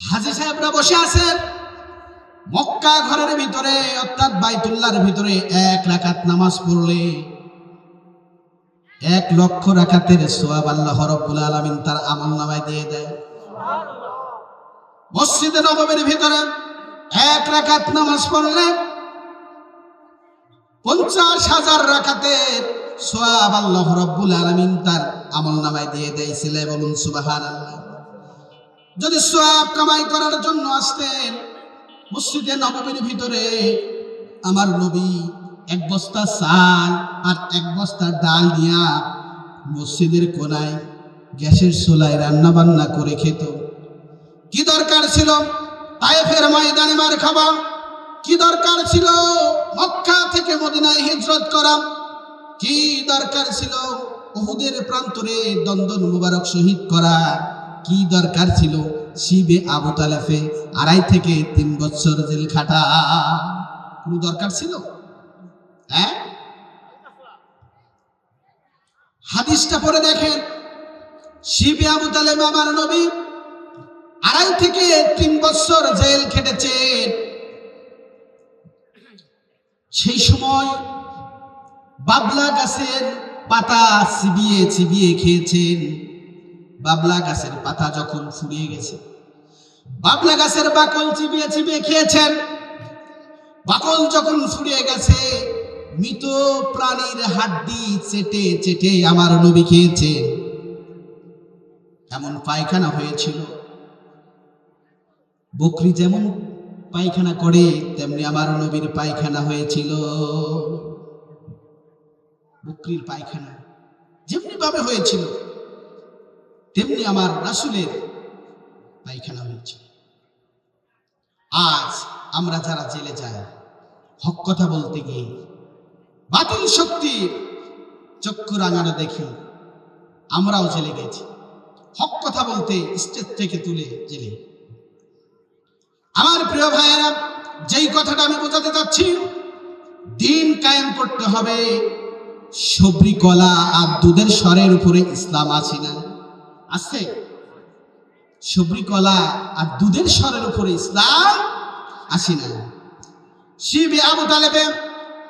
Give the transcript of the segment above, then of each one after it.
হাজি সাহেবরা বসে আছেন মক্কা ঘরের ভিতরে, অর্থাৎ বাইতুল্লাহর ভিতরে এক রাকাত নামাজ পড়লে এক লক্ষ রাকাতের সোয়াব আল্লাহ রব্বুল আলামিন তার আমল নামায় দিয়ে দেয়। মসজিদে নবমের ভিতরে এক রাকাত নামাজ পড়লে পঞ্চাশ হাজার রাকাতের সোয়াব আল্লাহ রব্বুল আলামিন তার আমল নামায় দিয়ে দেয়। ছেলে বলুন সুবাহান যদি সোয়াব কামাই করার জন্য আসতেন, মসজিদে নবমীর ভিতরে আমার নবী এক বস্তা চাল আর এক বস্তা ডাল দিয়া মসজিদের কোনায় গ্যাসের চুলায় রান্না বান্না করে খেত। কি দরকার ছিল? তায়েফের ময়দানে মার খাওয়া। কি দরকার ছিল? মক্কা থেকে মদিনায় হিজরত করা। কি দরকার ছিল? ওহুদের প্রান্তরে দন্দন মুবারক শহীদ করা। কি দরকার ছিল? শিবে আবু তালেফে আড়াই থেকে তিন বছর জেল খাটা। কোনো দরকার ছিল? হ্যাঁ? হাদিসটা পরে দেখেন। শিবে আবু তালেব আমার নবী আড়াই থেকে তিন বছর জেল খেটেছেন সেই সময় বাবলা গাছের পাতা চিবিয়ে চিবিয়ে খেয়েছেন। বাবলা গাছের পাতা যখন ফুরিয়ে গেছে, বাবলা গাছের বাকল চিবিয়ে চিবিয়ে খেয়েছেন। বাকল যখন ফুরিয়ে গেছে, মৃত প্রাণীর হাড্ডি চেটে চেটে আমার নবী খেয়েছে। এমন পায়খানা হয়েছিল। বকরি যেমন পায়খানা করে, তেমনি আমার নবীর পায়খানা হয়েছিল। বকরির পায়খানা যেমনি ভাবে হয়েছিল। তেমনি আমার রাসুলের পায়খানা হয়েছে। আজ আমরা যারা জেলে যাই, হক কথা বলতে গিয়ে বাতিল শক্তির চক্ষু রাঙানো দেখি, আমরাও জেলে গেছি। হক কথা বলতে স্টেজ থেকে তুলে জেলে। আমার প্রিয় ভাইয়েরা, যেই কথাটা আমি বোঝাতে চাচ্ছি, দিন কায়েম করতে হবে, সবরি কলা আর দুধের স্বরের উপরে ইসলাম আছে না? আছে। সবরি কলা আর দুধের স্বরের উপরে ইসলাম আসি না শিবে আবু তালেবে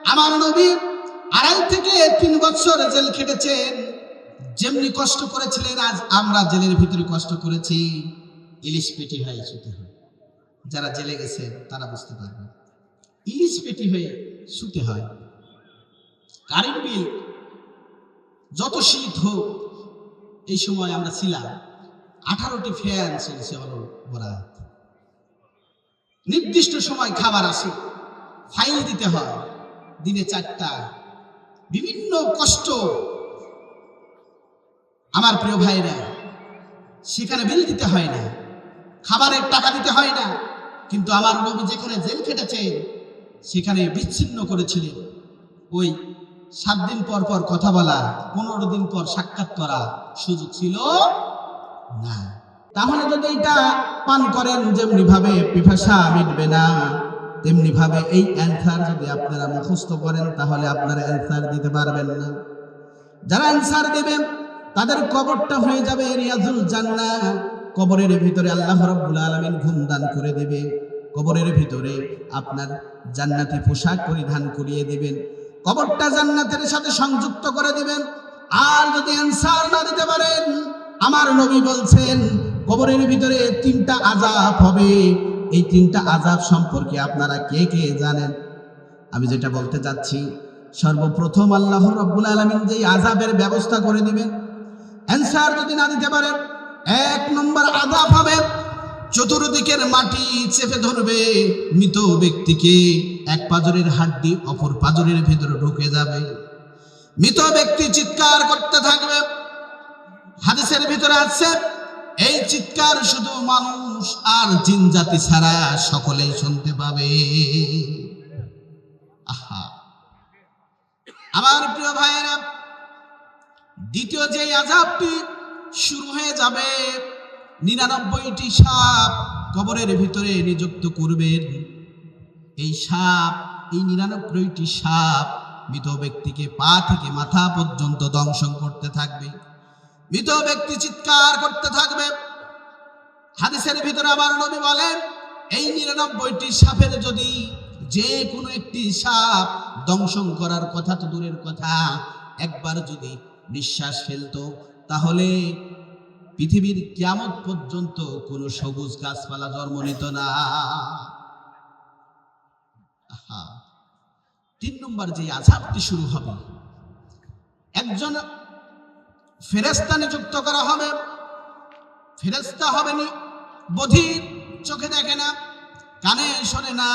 আমার নবী আড়াই থেকে তিন বছর জেল খেটেছেন। যেমনি কষ্ট করেছিলেন, আজ আমরা জেলের ভিতরে কষ্ট করেছি। ইলিশ পেটি হয়ে শুতে হয়। যারা জেলে গেছে, তারা বুঝতে পারবে। ইলিশ পেটি হয়ে শুতে হয়। কারেন্ট বিল, যত শীত হোক এই সময় আমরা ছিলাম। আঠারোটি ফ্যান চলছে বরাত। নির্দিষ্ট সময় খাবার আসে, ফাইল দিতে হয়, দিনে চারটা। বিভিন্ন কষ্ট আমার প্রিয় ভাইরা, সেখানে বিল দিতে হয় না, খাবারের টাকা দিতে হয় না, কিন্তু আমার নবী যেখানে জেল খেটেছে সেখানে বিচ্ছিন্ন করেছিলেন। ওই সাত দিন পর পর কথা বলা, পনেরো দিন পর সাক্ষাৎ করা সুযোগ ছিল না। তাহলে যদি এটা পান করেন যেমনি ভাবে পিপাসা মিটবে না তেমনি ভাবে এই অ্যান্সার যদি আপনারা মুখস্থ করেন, তাহলে আপনারা অ্যান্সার দিতে পারবেন না। যারা অ্যান্সার দেবেন তাদের কবরটা হয়ে যাবে রিয়াজুল জান্না কবরের ভিতরে আল্লাহ রাব্বুল আলামিন ঘুম দান করে দেবে। কবরের ভিতরে আপনার জান্নাতি পোশাক পরিধান করিয়ে দিবেন। কবরটা জান্নাতের সাথে সংযুক্ত করে দিবেন। আর যদি অ্যান্সার না দিতে পারেন, আমার নবী বলছেন, কবরের ভিতরে তিনটা আজাব হবে। এই তিনটা আজাব সম্পর্কে আপনারা কে কে জানেন? আমি যেটা বলতে চাচ্ছি, সর্বপ্রথম আল্লাহ রব্বুল আলমিন যেই আজাবের ব্যবস্থা করে দিবেন। অ্যান্সার যদি না দিতে পারেন, এক নম্বর আজাব হবে, চতুর্দিকের মাটি চেপে ধরবে মৃত ব্যক্তিকে। এক পাজরের হাড্ডি, অপর পাজরের ভেতরে ঢুকে যাবে। মৃত ব্যক্তি চিৎকার করতে থাকবে। হাদিসের ভিতরে আছে, এই চিৎকার শুধু মানুষ আর জিন জাতি ছাড়া সকলেই শুনতে পাবে। আহা। আমার প্রিয় ভাইয়েরা, দ্বিতীয় যে আজাবটি শুরু হয়ে যাবে, নিরানব্বইটি সাপ কবরের ভিতরে নিযুক্ত করবেন। এই সাপ, এই নিরানব্বইটি সাপ মৃত ব্যক্তিকে পা থেকে মাথা পর্যন্ত দংশন করতে থাকবে মৃত ব্যক্তি চিৎকার করতে থাকবে হাদিসের ভিতরে আবার নবী বলেন, এই নিরানব্বইটি সাপের যদি যে কোনো একটি সাপ দংশন করার কথা তো দূরের কথা, একবার যদি নিঃশ্বাস ফেলতো, তাহলে পৃথিবীর কিয়ামত পর্যন্ত কোনো সবুজ গাছপালা জন্ম নিত না। তিন নম্বর যে আজাবটি শুরু হবে। একজন ফেরেস্তা নিযুক্ত করা হবে। ফেরেস্তা হবে নি বধির, চোখে দেখে না, কানে শোনে না।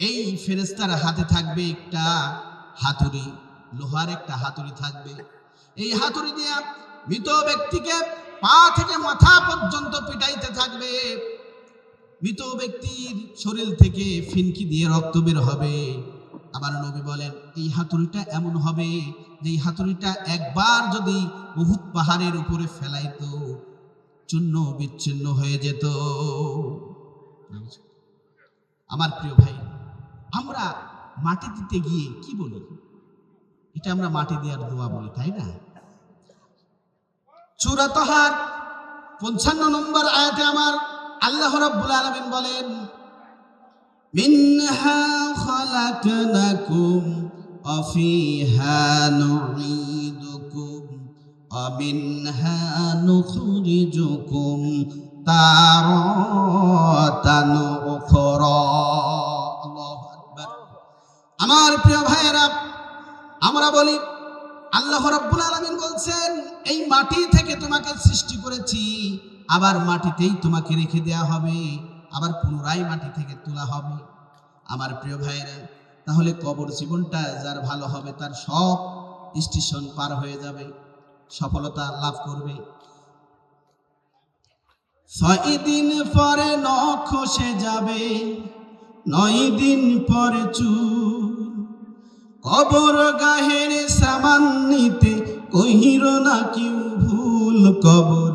এই ফেরেস্তার হাতে থাকবে একটা হাতুড়ি, লোহার একটা হাতুড়ি থাকবে। এই হাতুড়ি দিয়ে মৃত ব্যক্তিকে পা থেকে মাথা পর্যন্ত পিটাইতে থাকবে। মৃত ব্যক্তির শরীর থেকে ফিনকি দিয়ে রক্ত বের হবে। আবার নবী বলেন, এই হাতুড়িটা এমন হবে যে এই হাতুড়িটা একবার যদি বহুত পাহাড়ের উপরে ফেলাইতো, চূর্ণ বিচ্ছিন্ন হয়ে যেত। আমার প্রিয় ভাই, আমরা মাটি দিতে গিয়ে কি বলি? এটা আমরা মাটি দেওয়ার দোয়া বলি, তাই না? চূড়াতহার পঞ্চান্ন নম্বর আয়াতে আমার আল্লাহ রাব্বুল আলামিন বলেন, মিনহা খালাকনাকুম ওয়া ফিহা নুঈদুকুম ওয়া মিনহা নুখরিজুকুম তারাতান উখরা। আল্লাহু আকবার। আমার প্রিয় ভাইয়েরা, আমরা বলি, আল্লাহ রাব্বুল আলামিন বলছেন, এই মাটি থেকে তোমাকে সৃষ্টি করেছি আবার মাটিতেই তোমাকে রেখে দেয়া হবে, আবার পুনরায় মাটি থেকে তোলা হবে। আমার প্রিয় ভাইয়েরা, তাহলে কবর জীবনটা যার ভালো হবে তার সব স্টেশন পার হয়ে যাবে, সফলতা লাভ করবে। ছয় দিন পরে নখ খসে যাবে, নয় দিন পরে চুল। কবর গাহের সামান নিতে কহির না কেউ ভুল কবর।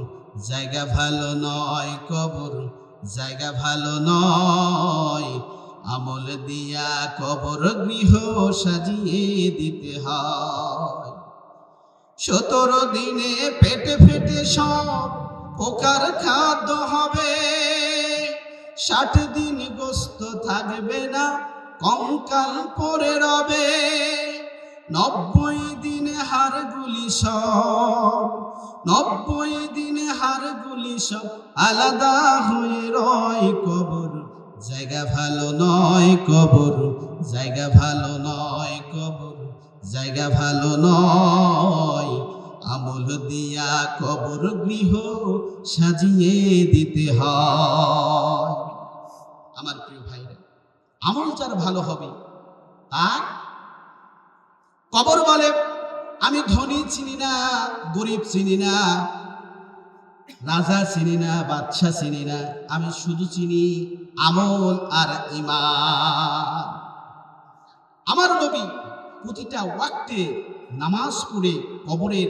জায়গা ভালো নয় কবর, জায়গা ভালো নয়। আমল দিয়া কবর গৃহ সাজিয়ে দিতে হয়। সতেরো দিনে পেটে ফেটে সব পোকার খাদ্য হবে। ষাট দিন গোস্ত থাকবে না কঙ্কাল পরে রবে। নব্বই দিনে হাড়গুলি সব, নব্বই দিনে হাড়গুলি সব আলাদা হয়ে রয় কবর। জায়গা ভালো নয় কবর, জায়গা ভালো নয় কবর, জায়গা ভালো নয়। আমল দিয়া কবর গৃহ সাজিয়ে দিতে হয়। আমার প্রিয় ভাইরা, আমল যার ভালো হবে, তার কবর বলে, আমি ধনী চিনি না, গরিব চিনি না রাজা চিনি না বাদশা চিনি না, আমি শুধু চিনি আমল আর ইমান আমার নবী প্রতিটা ওয়াক্তে নামাজ পড়ে কবরের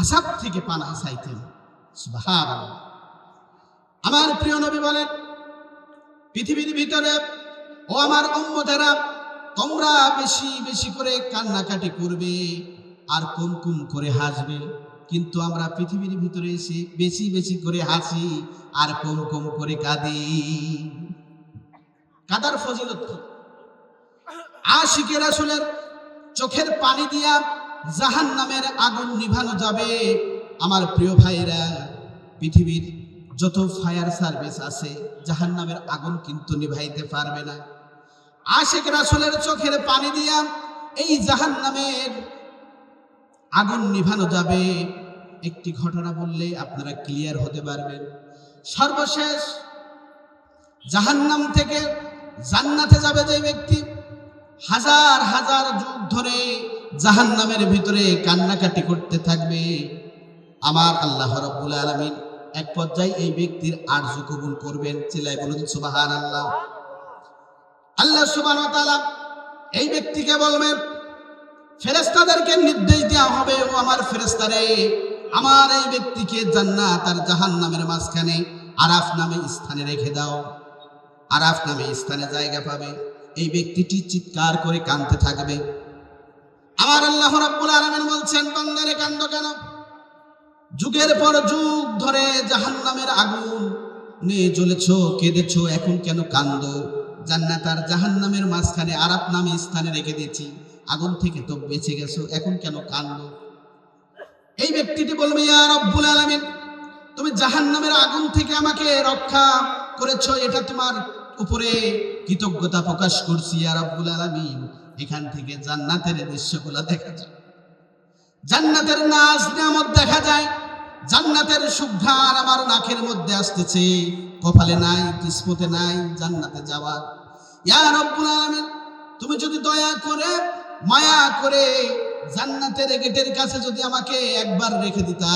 আসাব থেকে পানা চাইতেন আমার প্রিয় নবী বলেন, পৃথিবীর ভিতরে, ও আমার উম্মতেরা, তোমরা বেশি বেশি করে কান্নাকাটি করবে আর কুম কুম করে হাসবে। কিন্তু আমরা পৃথিবীর ভিতরে এসে বেশি বেশি করে হাসি আর কম কম করে কাঁদি। কাদার ফজিলত কি? আসলের চোখের পানি দিয়া জাহান নামের আগুন নিভানো যাবে। আমার প্রিয় ভাইরা পৃথিবীর যত ফায়ার সার্ভিস আছে জাহান নামের আগুন কিন্তু নিভাইতে পারবে না। আশেখ রাসুলের চোখের পানি দিয়া এই জাহান নামের আগুন নিভানো যাবে। একটি ঘটনা বললে আপনারা ক্লিয়ার হতে পারবেন। সর্বশেষ, জাহান্নাম থেকে জান্নাতে যাবে যে ব্যক্তি, হাজার হাজার যুগ ধরে জাহান্নামের ভিতরে কান্নাকাটি করতে থাকবে। আমার আল্লাহ রব্বুল আলমিন এক পর্যায়ে এই ব্যক্তির আর্য কবুল করবেন। চিল্লায় বলুন সুবাহান আল্লাহ আল্লাহ সুবাহ এই ব্যক্তিকে বলবেন ফেরেস্তাদেরকে নির্দেশ দেওয়া হবে, ও আমার ফেরেস্তারে আমার এই ব্যক্তিকে জান্নাত আর জাহান নামের মাঝখানে আরাফ নামে স্থানে রেখে দাও। আরাফ নামে স্থানে জায়গা পাবে। এই ব্যক্তিটি চিৎকার করে কাঁদতে থাকবে। আমার আল্লাহ রাব্বুল আলামিন বলছেন, বান্দারে, কান্দ কেন? যুগের পর যুগ ধরে জাহান্নামের আগুন। নিয়ে জ্বলেছো, কেঁদেছো, এখন কেন কান্দ? জান্নাত আর জাহান্নামের মাঝখানে আরাপ নামে স্থানে রেখে দিয়েছি। আগুন থেকে তো বেঁচে গেছো, এখন কেন কান্দ এই ব্যক্তিটি বলবে ইয়া রব্বুল আলামিন, তুমি জাহান্নামের আগুন থেকে আমাকে রক্ষা করেছ, এটা তোমার উপরে কৃতজ্ঞতা প্রকাশ করছি, ইয়া রব্বুল আলামিন। এখান থেকে জান্নাতের দৃশ্যগুলো দেখা যায়। জান্নাতের নাচ নিয়ামত দেখা যায়। জান্নাতের সুঘ্রাণ আমার নাকের মধ্যে আসতেছে, কপালে নাই, কিসমতে নাই, জান্নাতে যাওয়া ইয়া রব্বুল আলামিন, তুমি যদি দয়া করে মায়া করে জান্নাতের গেটের কাছে যদি আমাকে একবার রেখে দিতা,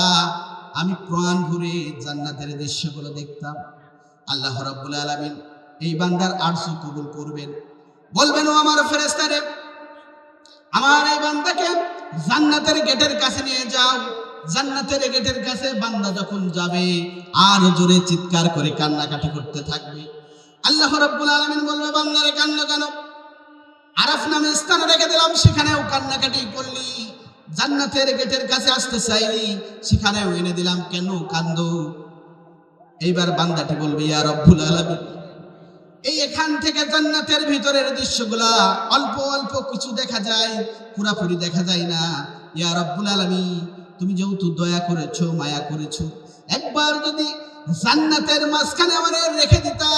আমি প্রাণ ভরে জান্নাতের দৃশ্যগুলো দেখতাম। আল্লাহ রাব্বুল আলামিন এই বান্দার আরশু কবুল করবেন। বলবেন, ও আমার ফেরেস্তারে আমার এই বান্দাকে জান্নাতের গেটের কাছে নিয়ে যাও। জান্নাতের গেটের কাছে বান্দা যখন যাবে, আর জোরে চিৎকার করে কান্নাকাটি করতে থাকবে। আল্লাহ রাব্বুল আলামিন বলবে, বান্দারে কান্না কেন? আরাফ নামে স্থানে রেখে দিলাম, সেখানেও কান্নাকাটি করলি। জান্নাতের গেটের কাছে আসতে চাইলি সেখানেও এনে দিলাম, কেন কান্দ? এইবার বান্দাটি বলবে, ইয়া রব্বুল আলামিন। এই এখান থেকে জান্নাতের ভিতরের দৃশ্যগুলা অল্প অল্প কিছু দেখা যায়, পুরাপুরি দেখা যায় না। ইয়া রব্বুল আলামিন, তুমি যেহেতু দয়া করেছ, মায়া করেছ, একবার যদি জান্নাতের মাঝখানে আমার রেখে দিতা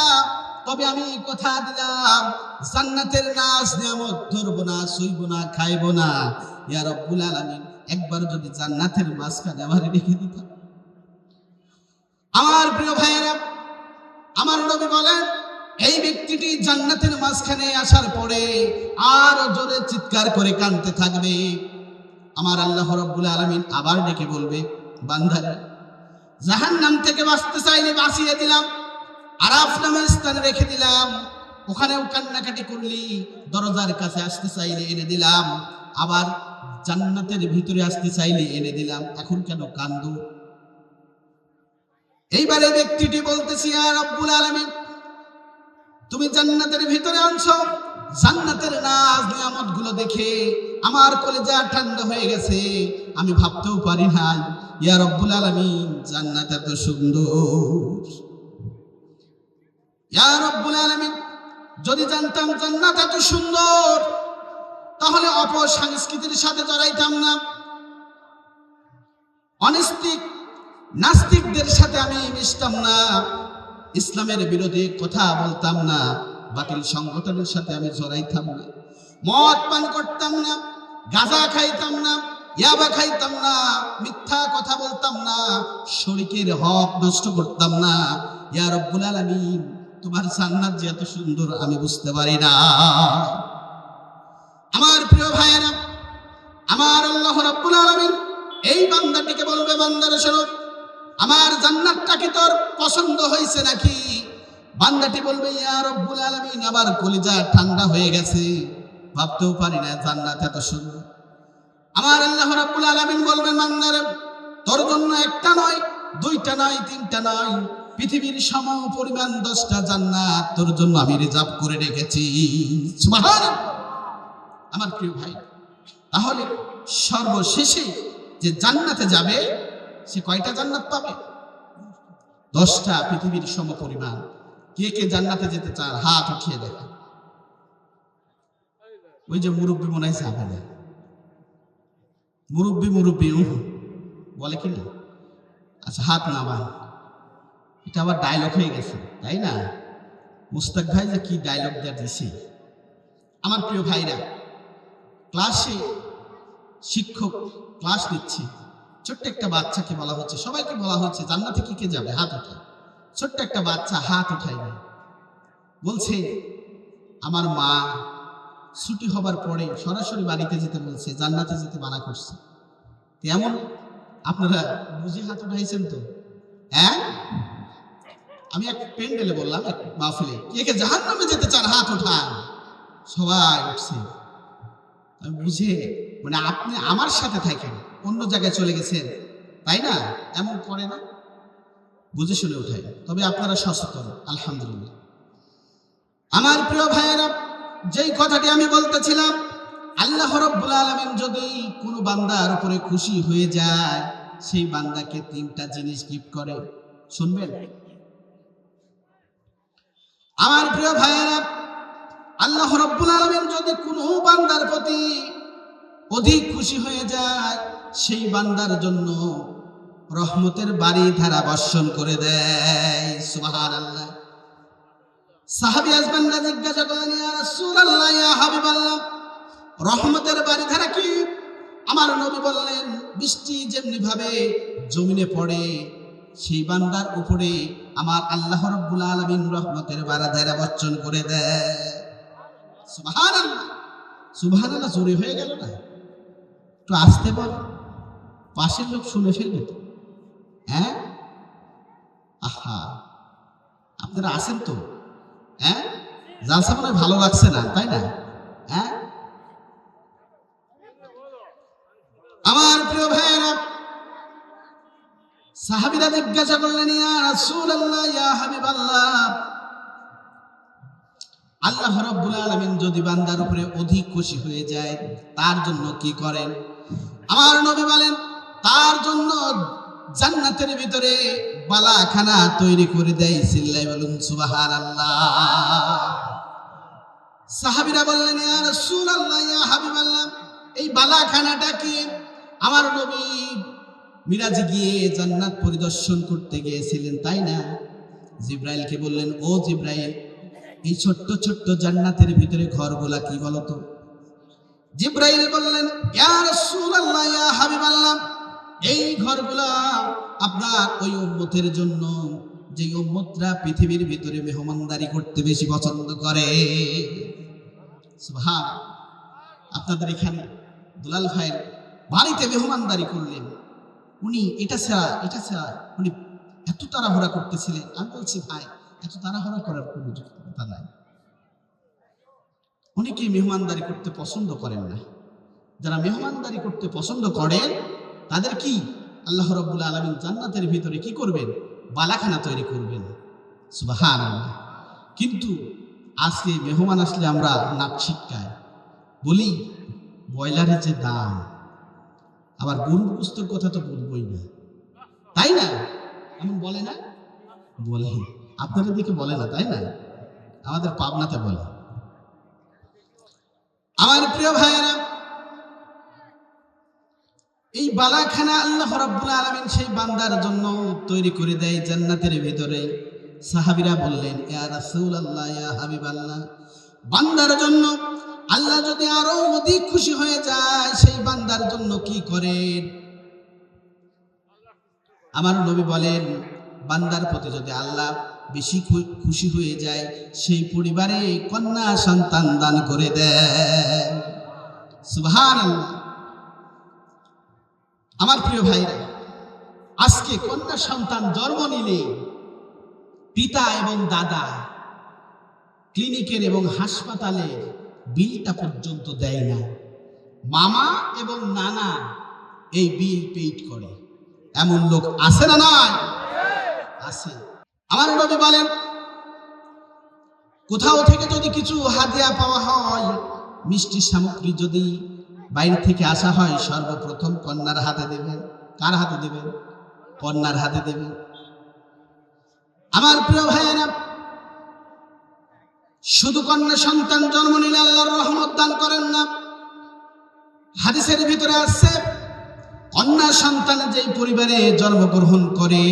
তবে আমি কথা দিলাম? জান্নাতের নাচ নিয়ামত ধরবো না শুইব না, খাইব না। ইয়া রব্বুল আলামিন, একবার যদি জান্নাতের মাঝখানে আমার রেখে দিতাম আমার প্রিয় ভাইয়েরা, আমার নবী বলেন, এই ব্যক্তিটি জান্নাতের মাঝখানে আসার পরে আরও জোরে চিৎকার করে কাঁদতে থাকবে। আমার আল্লাহ রব্বুল আলামিন আবার ডেকে বলবে, বান্দারা, জাহান্নাম থেকে বাঁচতে চাইলে বাঁচিয়ে দিলাম। আরাফ নামের স্থানে রেখে দিলাম। ওখানেও কান্নাকাটি করলি, দরজার কাছে আসতে চাইলে এনে দিলাম। আবার জান্নাতের ভিতরে আসতে চাইলে এনে দিলাম। এখন কেন কান্দ? এইবারে ব্যক্তিটি বলতেছি আর রব্বুল আলামিন, তুমি জান্নাতের ভিতরে আনছো? জান্নাতের নাজ নিয়ামতগুলো দেখে আমার কলেজা ঠান্ডা হয়ে গেছে। আমি ভাবতেও পারি না ইয়া রব্বুল আলামিন, জান্নাত এত সুন্দর। যদি জানতাম জান্নাত এত সুন্দর, তাহলে অপসংস্কৃতির সাথে জড়াইতাম না। অনিস্তিক, নাস্তিকদের সাথে আমি মিশতাম না। ইসলামের বিরোধী কথা বলতাম না। বাতিল সংগঠনের সাথে আমি জড়াইতাম না। মদ পান করতাম না। গাঁজা খাইতাম না। ইয়াবা খাইতাম না। মিথ্যা কথা বলতাম না। শরিকের হক নষ্ট করতাম না। ইয়া রব্বুল আলামিন তোমার জান্নাত যে এত সুন্দর আমি বুঝতে পারি না। আমার প্রিয় ভাইয়েরা, আমার আল্লাহ রাব্বুল আলামিন এই বান্দাটিকে বলবে, বান্দারে শোনো, আমার জান্নাতটা কি তোর পছন্দ হয়েছে নাকি? বান্দাটি বলবে, ইয়া রব্বুল আলামিন আবার কলিজা ঠান্ডা হয়ে গেছে। ভাবতেও পারি না, জান্নাত এত সুন্দর। আমার আল্লাহ রাব্বুল আলামিন বলবেন, বান্দারে, তোর জন্য একটা নয়, দুইটা নয়, তিনটা নয়। পৃথিবীর সম পরিমাণ দশটা জান্নাত তোর জন্য আমি রিজার্ভ করে রেখেছি। আমার প্রিয় ভাই, তাহলে সর্বশেষে যে জান্নাতে যাবে, সে কয়টা জান্নাত পাবে? দশটা পৃথিবীর সম পরিমাণ। কে কে জান্নাতে যেতে চান হাত উঠিয়ে দেখা। ওই যে মুরব্বী মনে হয় যাবে না মুরব্বী মুরব্বী বলে কি না? আচ্ছা হাত নামান। এটা আবার ডায়লগ হয়ে গেছে, তাই না? মুস্তাক ভাই যে কি ডায়লগ দেওয়া দিছে? আমার প্রিয় ভাইরা ক্লাসে শিক্ষক ক্লাস নিচ্ছে। ছোট্ট একটা বাচ্চাকে বলা হচ্ছে, সবাইকে বলা হচ্ছে, জান্নাতে কি কে যাবে? হাত উঠায়। ছোট্ট একটা বাচ্চা হাত উঠায় না। বলছে, আমার মা ছুটি হবার পরে সরাসরি বাড়িতে যেতে বলছে, জান্নাতে যেতে মানা করছে। এমন আপনারা বুঝে হাত উঠাইছেন তো? হ্যাঁ? আমি এক প্যান্ডেলে বললাম, এক মাহফিলে, কে জাহান নামে যেতে চান, হাত ওঠান। সবাই উঠছে। আমি বুঝে মানে আপনি আমার সাথে থাকেন, অন্য জায়গায় চলে গেছেন, তাই না? এমন করে না? বুঝে শুনে উঠাই। তবে আপনারা সচেতন, আলহামদুলিল্লাহ। আমার প্রিয় ভাইয়েরা, যেই কথাটি আমি বলতেছিলাম, আল্লাহ রব্বুল আলমিন যদি কোনো বান্দার উপরে খুশি হয়ে যায়, সেই বান্দাকে তিনটা জিনিস গিফট করে। শুনবেন? আমার প্রিয় ভাইয়েরা, আল্লাহ রব্বুল আলমিন যদি কোনো বান্দার প্রতি অধিক খুশি হয়ে যায়, সেই বান্দার জন্য রহমতের বাড়ি ধারা বর্ষণ করে দেয়। সুবাহান আল্লাহ সাহাবি আজমানরা জিজ্ঞাসা করলেন, ইয়া রাসূলুল্লাহ, ইয়া হাবিবাল্লাহ, রহমতের বাড়ি ধারা কি? আমার নবী বললেন, বৃষ্টি যেমনি ভাবে জমিনে পড়ে, সেই বান্দার উপরে আমার আল্লাহ রব্বুল আলামিন রহমতের বাড়া ধারা বর্ষণ করে দেয়। সুবহানাল্লাহ। সুবহানাল্লাহ, জোরে হয়ে গেল না? একটু আসতে বল। পাশের লোক শুনে ফেলবে তো। হ্যাঁ? আহা। আপনারা আছেন তো? হ্যাঁ? জালসা মনে ভালো লাগছে না, তাই না? হ্যাঁ আমার প্রিয় ভাইয়েরা সাহাবিরা জিজ্ঞাসা করলেন, ইয়া রাসূলুল্লাহ, ইয়া হাবিবাল্লাহ। আল্লাহ রাব্বুল আলামিন যদি বান্দার উপরে অধিক খুশি হয়ে যায়, তার জন্য কি করেন? আমার নবী বলেন, তার জন্য জান্নাতের ভিতরে বালাখানা তৈরি করে দেয় সিল্লাই বলুন, সুবহানাল্লাহ। সাহাবীরা বললেন, ইয়া রাসূলুল্লাহ, ইয়া হাবিবাল্লাহ, এই বালাখানাটা কি? আমার নবী মিরাজে গিয়ে জান্নাত পরিদর্শন করতে গিয়েছিলেন, তাই না? জিব্রাইলকে বললেন, ও জিব্রাইল, এই ছোট্ট ছোট্ট জান্নাতের ভিতরে ঘরগুলা কি বলতো? জিব্রাইল বললেন এই ঘরগুলা আপনার ওই উম্মতের জন্য যে উম্মতরা পৃথিবীর ভিতরে মেহমানদারি করতে বেশি পছন্দ করে। আপনাদের এখানে দুলাল ভাইয়ের বাড়িতে মেহমানদারি করলেন। উনি, এটা ছাড়া এটা ছাড়া উনি, এত তাড়াহুড়া করতেছিলেন। আমি বলছি, ভাই, এত তাড়াহুড়া করার কোনো যুক্তিকতা নাই। অনেকে মেহমানদারি করতে পছন্দ করেন না। যারা মেহমানদারি করতে পছন্দ করেন, তাদের কি আল্লাহ রব্বুল আলমিন জান্নাতের ভিতরে কি করবেন? বালাখানা তৈরি করবেন। সুবাহান কিন্তু আজকে মেহমান আসলে আমরা নাক শিক্ষায় বলি, ব্রয়লারের যে দাম আবার গরুর পুস্তক কথা তো বলবই না। তাই না? এমন বলে না? বলে। আপনাদের দিকে বলে না, তাই না? আমাদের পাবনাতে বলে। আমার প্রিয় ভাইয়েরা, এই বালাখানা আল্লাহ রাব্বুল আলামিন সেই বান্দার জন্য তৈরি করে দেয় জান্নাতের ভিতরে। সাহাবীরা বললেন, ইয়া রাসূলুল্লাহ, ইয়া হাবিবাল্লাহ, বান্দার জন্য আল্লাহ যদি আরও অধিক খুশি হয়ে যায়, সেই বান্দার জন্য কি করেন? আমার নবী বলেন, বান্দার প্রতি যদি আল্লাহ বেশি খুশি হয়ে যায়, সেই পরিবারে কন্যা সন্তান দান করে দেয় আমার প্রিয় ভাইরা, আজকে কন্যা সন্তান জন্ম নিলে পিতা এবং দাদা ক্লিনিকের এবং হাসপাতালের বিলটা পর্যন্ত দেয় না। মামা এবং নানা এই বিল পেইড করে। এমন লোক আছে না নয় আছে। আমার নবী বলেন, কোথাও থেকে যদি কিছু হাদিয়া পাওয়া হয়, মিষ্টি সামগ্রী যদি বাইরে থেকে আসা হয়, সর্বপ্রথম কন্যার হাতে দেবেন। কার হাতে দেবেন? কন্যার হাতে দেবেন। আমার প্রিয় ভাইয়েরা শুধু কন্যা সন্তান জন্ম নিলে আল্লাহর রহমত দান করেন না। হাদিসের ভিতরে আছে, কন্যা সন্তান যেই পরিবারে জন্মগ্রহণ করে,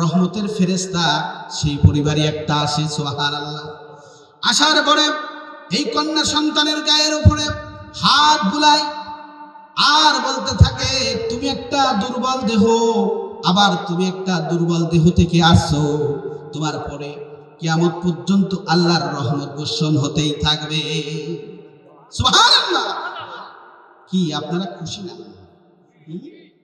রহমতের ফেরেস্তা সেই পরিবারে একটা আসে সোহার আল্লাহ আসার পরে এই কন্যা সন্তানের গায়ের উপরে হাত বুলায়, আর বলতে থাকে, তুমি একটা দুর্বল দেহ, আবার তুমি একটা দুর্বল দেহ থেকে আসছো। তোমার পরে কিয়ামত পর্যন্ত আল্লাহর রহমত বর্ষণ হতেই থাকবে। কি আপনারা খুশি না?